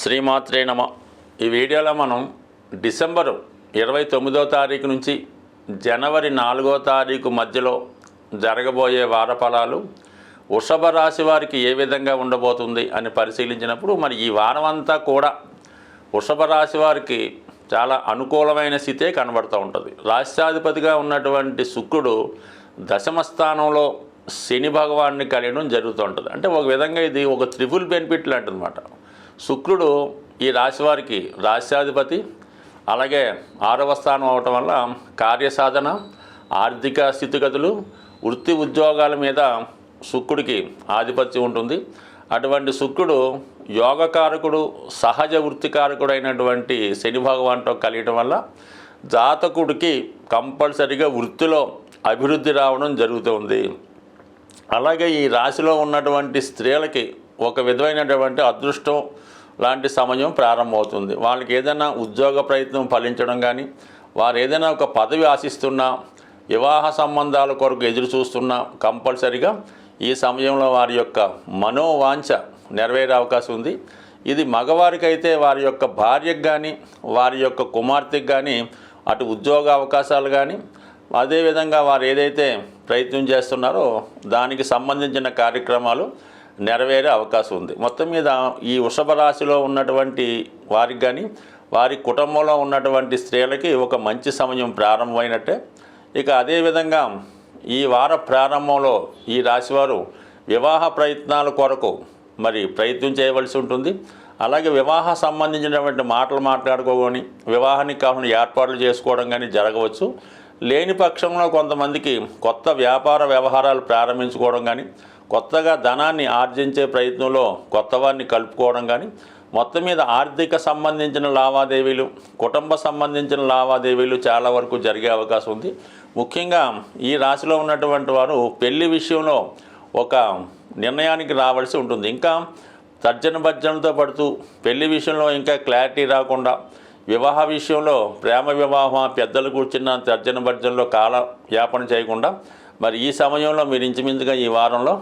శ్రీమాత్రే నమ. ఈ వీడియోలో మనం డిసెంబరు ఇరవై తొమ్మిదో తారీఖు నుంచి జనవరి నాలుగో తారీఖు మధ్యలో జరగబోయే వారఫలాలు వృషభ రాశి వారికి ఏ విధంగా ఉండబోతుంది అని పరిశీలించినప్పుడు మరి ఈ వారం అంతా కూడా వృషభ రాశి వారికి చాలా అనుకూలమైన స్థితే కనబడుతూ ఉంటుంది. రాష్ట్రాధిపతిగా ఉన్నటువంటి శుక్రుడు దశమ స్థానంలో శని భగవాన్ని కలియడం జరుగుతూ ఉంటుంది. అంటే ఒక విధంగా ఇది ఒక త్రిపుల్ బెనిఫిట్ లాంటిదన్నమాట. శుక్రుడు ఈ రాశి వారికి రాశ్యాధిపతి. అలాగే ఆరవ స్థానం అవటం వల్ల కార్యసాధన ఆర్థిక స్థితిగతులు వృత్తి ఉద్యోగాల మీద శుక్రుడికి ఆధిపత్యం ఉంటుంది. అటువంటి శుక్రుడు యోగకారకుడు సహజ వృత్తికారకుడైనటువంటి శని భగవాన్తో కలియటం వల్ల జాతకుడికి కంపల్సరిగా వృత్తిలో అభివృద్ధి రావడం జరుగుతుంది అలాగే ఈ రాశిలో ఉన్నటువంటి స్త్రీలకి ఒక విధమైనటువంటి అదృష్టం లాంటి సమయం ప్రారంభమవుతుంది. వాళ్ళకి ఏదైనా ఉద్యోగ ప్రయత్నం ఫలించడం కానీ వారు ఏదైనా ఒక పదవి ఆశిస్తున్నా వివాహ సంబంధాల కొరకు ఎదురు చూస్తున్నా కంపల్సరిగా ఈ సమయంలో వారి యొక్క మనోవాంఛ నెరవేరే అవకాశం ఉంది. ఇది మగవారికైతే వారి యొక్క భార్యకు కానీ వారి యొక్క కుమార్తెకు కానీ అటు ఉద్యోగ అవకాశాలు కానీ అదేవిధంగా వారు ఏదైతే ప్రయత్నం చేస్తున్నారో దానికి సంబంధించిన కార్యక్రమాలు నెరవేరే అవకాశం ఉంది. మొత్తం మీద ఈ వృషభ రాశిలో ఉన్నటువంటి వారికి కానీ వారి కుటుంబంలో ఉన్నటువంటి స్త్రీలకి ఒక మంచి సమయం ప్రారంభమైనట్టే. ఇక అదేవిధంగా ఈ వార ప్రారంభంలో ఈ రాశివారు వివాహ ప్రయత్నాల కొరకు మరి ప్రయత్నం చేయవలసి ఉంటుంది. అలాగే వివాహ సంబంధించినటువంటి మాటలు మాట్లాడుకోని వివాహానికి కావాలని ఏర్పాట్లు చేసుకోవడం కానీ జరగవచ్చు. లేని పక్షంలో కొంతమందికి కొత్త వ్యాపార వ్యవహారాలు ప్రారంభించుకోవడం కానీ కొత్తగా ధనాన్ని ఆర్జించే ప్రయత్నంలో కొత్త వారిని కలుపుకోవడం కానీ మొత్తం మీద ఆర్థిక సంబంధించిన లావాదేవీలు కుటుంబ సంబంధించిన లావాదేవీలు చాలా వరకు జరిగే అవకాశం ఉంది. ముఖ్యంగా ఈ రాశిలో ఉన్నటువంటి వారు పెళ్ళి విషయంలో ఒక నిర్ణయానికి రావాల్సి ఉంటుంది. ఇంకా తర్జన భర్జనలతో పడుతూ పెళ్ళి విషయంలో ఇంకా క్లారిటీ రాకుండా వివాహ విషయంలో ప్రేమ వివాహం పెద్దలు కూర్చున్న తర్జన భర్జనలో కాల యాపన చేయకుండా మరి ఈ సమయంలో మీరు ఇంచుమించుగా ఈ వారంలో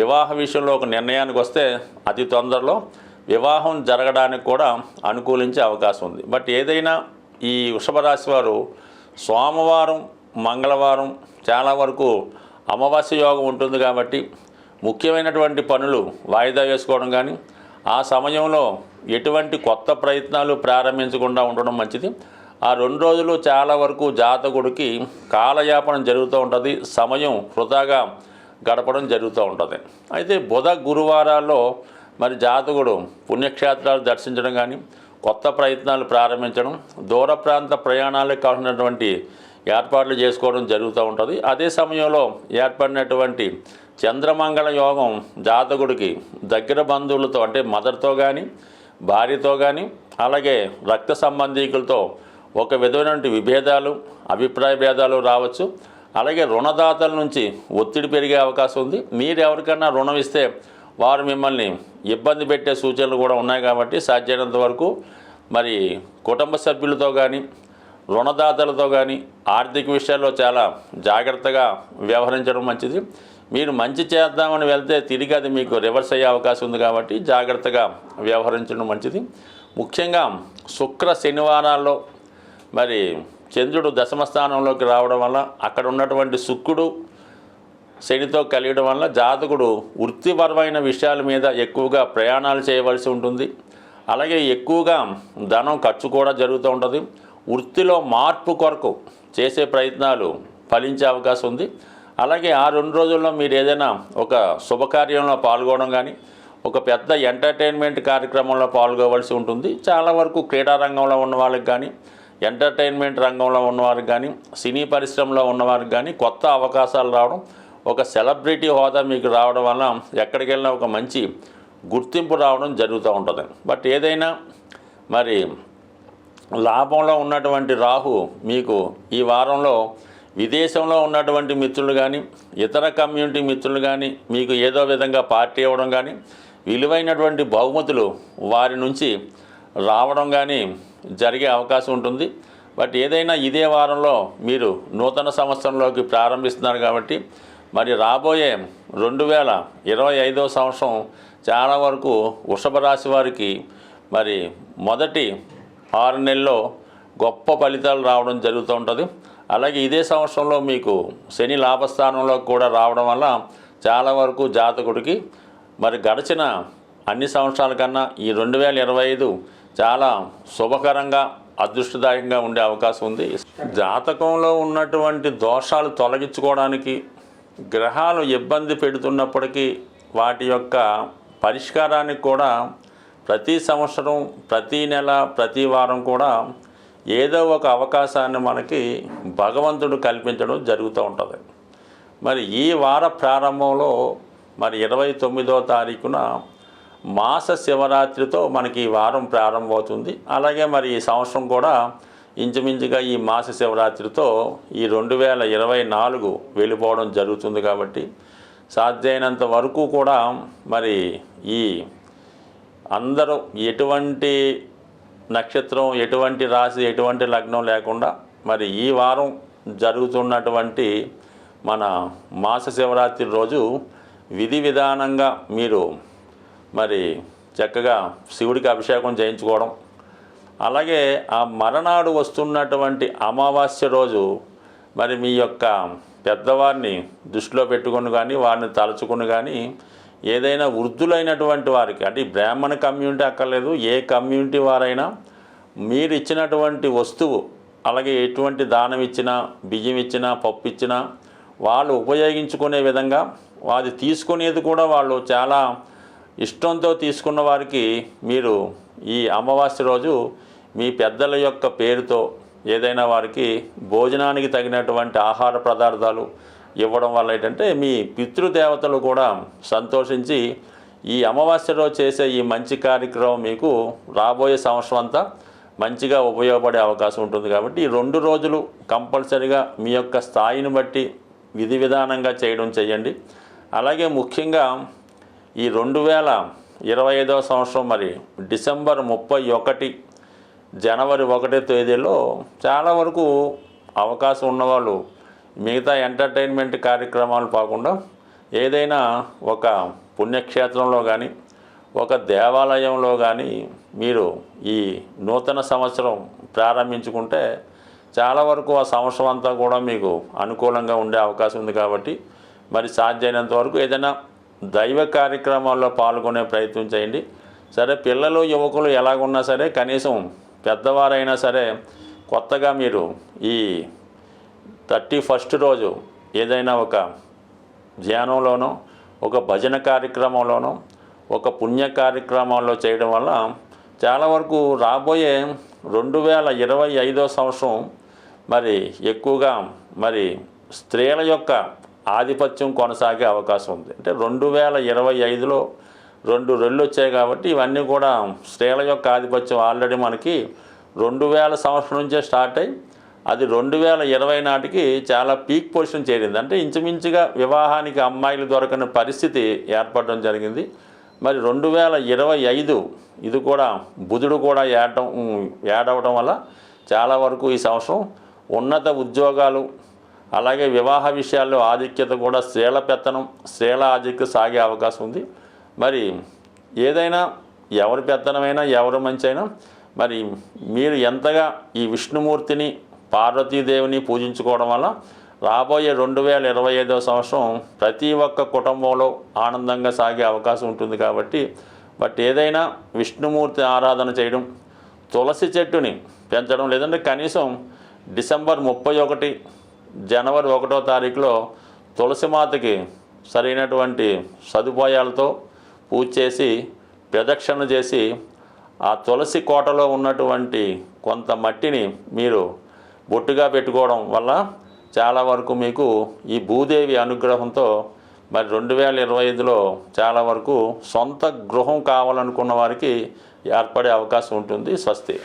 వివాహ విషయంలో ఒక నిర్ణయానికి వస్తే అతి తొందరలో వివాహం జరగడానికి కూడా అనుకూలించే అవకాశం ఉంది. బట్ ఏదైనా ఈ వృషభ రాశి వారు సోమవారం మంగళవారం చాలా వరకు అమావాస్య యోగం ఉంటుంది కాబట్టి ముఖ్యమైనటువంటి పనులు వాయిదా వేసుకోవడం కానీ ఆ సమయంలో ఎటువంటి కొత్త ప్రయత్నాలు ప్రారంభించకుండా ఉండడం మంచిది. ఆ రెండు రోజులు చాలా వరకు జాతకుడికి కాలయాపనం జరుగుతూ ఉంటుంది సమయం వృధాగా గడపడం జరుగుతూ ఉంటుంది. అయితే బుధ గురువారాల్లో మరి జాతకుడు పుణ్యక్షేత్రాలు దర్శించడం కానీ కొత్త ప్రయత్నాలు ప్రారంభించడం దూర ప్రాంత ప్రయాణాలకు కావాల్సినటువంటి ఏర్పాట్లు చేసుకోవడం జరుగుతూ ఉంటుంది. అదే సమయంలో ఏర్పడినటువంటి చంద్రమంగళ యోగం జాతకుడికి దగ్గర బంధువులతో అంటే మదర్తో కానీ భార్యతో కానీ అలాగే రక్త సంబంధీకులతో ఒక విధమైనటువంటి విభేదాలు అభిప్రాయ భేదాలు రావచ్చు. అలాగే రుణదాతల నుంచి ఒత్తిడి పెరిగే అవకాశం ఉంది. మీరు ఎవరికైనా రుణం ఇస్తే వారు మిమ్మల్ని ఇబ్బంది పెట్టే సూచనలు కూడా ఉన్నాయి కాబట్టి సాధ్యమైనంత వరకు మరి కుటుంబ సభ్యులతో కానీ రుణదాతలతో కానీ ఆర్థిక విషయాల్లో చాలా జాగ్రత్తగా వ్యవహరించడం మంచిది. మీరు మంచి చేద్దామని వెళ్తే తిరిగి అది మీకు రివర్స్ అయ్యే అవకాశం ఉంది కాబట్టి జాగ్రత్తగా వ్యవహరించడం మంచిది. ముఖ్యంగా శుక్ర శనివారాల్లో మరి చంద్రుడు దశమ స్థానంలోకి రావడం వల్ల అక్కడ ఉన్నటువంటి శుక్రుడు శనితో కలియడం వల్ల జాతకుడు వృత్తిపరమైన విషయాల మీద ఎక్కువగా ప్రయాణాలు చేయవలసి ఉంటుంది. అలాగే ఎక్కువగా ధనం ఖర్చు కూడా జరుగుతూ ఉంటుంది. వృత్తిలో మార్పు కొరకు చేసే ప్రయత్నాలు ఫలించే అవకాశం ఉంది. అలాగే ఆ రెండు రోజుల్లో మీరు ఏదైనా ఒక శుభకార్యంలో పాల్గొనడం కానీ ఒక పెద్ద ఎంటర్టైన్మెంట్ కార్యక్రమంలో పాల్గొవలసి ఉంటుంది. చాలా వరకు క్రీడారంగంలో ఉన్న వాళ్ళకి కానీ ఎంటర్టైన్మెంట్ రంగంలో ఉన్నవారికి కానీ సినీ పరిశ్రమలో ఉన్నవారికి కానీ కొత్త అవకాశాలు రావడం ఒక సెలబ్రిటీ హోదా మీకు రావడం వల్ల ఎక్కడికి వెళ్ళినా ఒక మంచి గుర్తింపు రావడం జరుగుతూ ఉంటుంది. బట్ ఏదైనా మరి లాభంలో ఉన్నటువంటి రాహు మీకు ఈ వారంలో విదేశంలో ఉన్నటువంటి మిత్రులు కానీ ఇతర కమ్యూనిటీ మిత్రులు కానీ మీకు ఏదో విధంగా పార్టీ ఇవ్వడం కానీ విలువైనటువంటి బహుమతులు వారి నుంచి రావడం కానీ జరిగే అవకాశం ఉంటుంది. బట్ ఏదైనా ఇదే వారంలో మీరు నూతన సంవత్సరంలోకి ప్రారంభిస్తున్నారు కాబట్టి మరి రాబోయే రెండు వేల ఇరవై ఐదో సంవత్సరం చాలా వరకు వృషభ రాశి వారికి మరి మొదటి ఆరు నెలల్లో గొప్ప ఫలితాలు రావడం జరుగుతూ ఉంటుంది. అలాగే ఇదే సంవత్సరంలో మీకు శని లాభస్థానంలో కూడా రావడం వల్ల చాలా వరకు జాతకుడికి మరి గడిచిన అన్ని సంవత్సరాల కన్నా ఈ రెండు వేల ఇరవై ఐదు చాలా శుభకరంగా అదృష్టదాయకంగా ఉండే అవకాశం ఉంది. జాతకంలో ఉన్నటువంటి దోషాలు తొలగించుకోవడానికి గ్రహాలు ఇబ్బంది పెడుతున్నప్పటికీ వాటి యొక్క పరిష్కారానికి కూడా ప్రతి సంవత్సరం ప్రతి నెల ప్రతి వారం కూడా ఏదో ఒక అవకాశాన్ని మనకి భగవంతుడు కల్పించడం జరుగుతూ ఉంటుంది. మరి ఈ వార ప్రారంభంలో మరి ఇరవై తొమ్మిదో తారీఖున మాస శివరాత్రితో మనకి ఈ వారం ప్రారంభమవుతుంది. అలాగే మరి ఈ సంవత్సరం కూడా ఇంచుమించుగా ఈ మాస శివరాత్రితో ఈ రెండు వేల ఇరవై నాలుగు వెళ్ళిపోవడం జరుగుతుంది కాబట్టి సాధ్యమైనంత వరకు కూడా మరి ఈ అందరూ ఎటువంటి నక్షత్రం ఎటువంటి రాశి ఎటువంటి లగ్నం లేకుండా మరి ఈ వారం జరుగుతున్నటువంటి మన మాస శివరాత్రి రోజు విధి విధానంగా మీరు మరి చక్కగా శివుడికి అభిషేకం చేయించుకోవడం. అలాగే ఆ మరనాడు వస్తున్నటువంటి అమావాస్య రోజు మరి మీ యొక్క పెద్దవారిని దృష్టిలో పెట్టుకుని కానీ వారిని తలుచుకుని కానీ ఏదైనా వృద్ధులైనటువంటి వారికి అంటే బ్రాహ్మణ కమ్యూనిటీ అక్కర్లేదు ఏ కమ్యూనిటీ వారైనా మీరు ఇచ్చినటువంటి వస్తువు అలాగే ఎటువంటి దానం ఇచ్చినా బియ్యం ఇచ్చినా పప్పు ఇచ్చినా వాళ్ళు ఉపయోగించుకునే విధంగా అది తీసుకునేది కూడా వాళ్ళు చాలా ఇష్టంతో తీసుకున్న వారికి మీరు ఈ అమావాస్య రోజు మీ పెద్దల యొక్క పేరుతో ఏదైనా వారికి భోజనానికి తగినటువంటి ఆహార పదార్థాలు ఇవ్వడం వల్ల ఏంటంటే మీ పితృదేవతలు కూడా సంతోషించి ఈ అమావాస్య రోజు చేసే ఈ మంచి కార్యక్రమం మీకు రాబోయే సంవత్సరం అంతా మంచిగా ఉపయోగపడే అవకాశం ఉంటుంది కాబట్టి ఈ రెండు రోజులు కంపల్సరిగా మీ యొక్క స్థాయిని బట్టి విధి విధానంగా చేయడం చేయండి. అలాగే ముఖ్యంగా ఈ రెండు వేల ఇరవై ఐదవ సంవత్సరం మరి డిసెంబర్ ముప్పై ఒకటి జనవరి ఒకటో తేదీలో చాలా వరకు అవకాశం ఉన్నవాళ్ళు మిగతా ఎంటర్టైన్మెంట్ కార్యక్రమాలు కాకుండా ఏదైనా ఒక పుణ్యక్షేత్రంలో కానీ ఒక దేవాలయంలో కానీ మీరు ఈ నూతన సంవత్సరం ప్రారంభించుకుంటే చాలా వరకు ఆ సంవత్సరం అంతా కూడా మీకు అనుకూలంగా ఉండే అవకాశం ఉంది కాబట్టి మరి సాధ్యమైనంత వరకు ఏదైనా దైవ కార్యక్రమాల్లో పాల్గొనే ప్రయత్నం చేయండి. సరే పిల్లలు యువకులు ఎలాగున్నా సరే కనీసం పెద్దవారైనా సరే కొత్తగా మీరు ఈ థర్టీ ఫస్ట్ రోజు ఏదైనా ఒక ధ్యానంలోనో ఒక భజన కార్యక్రమంలోనో ఒక పుణ్య కార్యక్రమాల్లో చేయడం వల్ల చాలా వరకు రాబోయే రెండు వేల ఇరవై ఐదో సంవత్సరం మరి ఎక్కువగా మరి స్త్రీల యొక్క ఆధిపత్యం కొనసాగే అవకాశం ఉంది. అంటే రెండు వేల ఇరవై ఐదులో రెండు రెళ్ళు వచ్చాయి కాబట్టి ఇవన్నీ కూడా స్త్రీల యొక్క ఆధిపత్యం ఆల్రెడీ మనకి రెండు వేల సంవత్సరం నుంచే స్టార్ట్ అయ్యి అది రెండు వేల ఇరవై నాటికి చాలా పీక్ పొజిషన్ చేరింది. అంటే ఇంచుమించుగా వివాహానికి అమ్మాయిలు దొరకని పరిస్థితి ఏర్పడడం జరిగింది. మరి రెండు వేల ఇరవై ఐదు ఇది కూడా బుధుడు కూడా ఏడటం యాడ్ అవ్వడం వల్ల చాలా వరకు ఈ సంవత్సరం ఉన్నత ఉద్యోగాలు అలాగే వివాహ విషయాల్లో ఆధిక్యత కూడా స్త్రీల పెత్తనం స్త్రీల ఆధిక్యత సాగే అవకాశం ఉంది. మరి ఏదైనా ఎవరి పెత్తనమైనా ఎవరి మంచి అయినా మరి మీరు ఎంతగా ఈ విష్ణుమూర్తిని పార్వతీదేవిని పూజించుకోవడం వల్ల రాబోయే రెండు వేల ఇరవై ఐదవ సంవత్సరం ప్రతి ఒక్క కుటుంబంలో ఆనందంగా సాగే అవకాశం ఉంటుంది కాబట్టి బట్ ఏదైనా విష్ణుమూర్తి ఆరాధన చేయడం తులసి చెట్టుని పెంచడం లేదంటే కనీసం డిసెంబర్ ముప్పై ఒకటి జనవరి ఒకటో తారీఖులో తులసి మాతకి సరైనటువంటి సదుపాయాలతో పూజ చేసి ప్రదక్షిణ చేసి ఆ తులసి కోటలో ఉన్నటువంటి కొంత మట్టిని మీరు బొట్టుగా పెట్టుకోవడం వల్ల చాలా వరకు మీకు ఈ భూదేవి అనుగ్రహంతో మరి రెండు వేల ఇరవై ఐదులో చాలా వరకు సొంత గృహం కావాలనుకున్న వారికి ఏర్పడే అవకాశం ఉంటుంది స్వస్తి.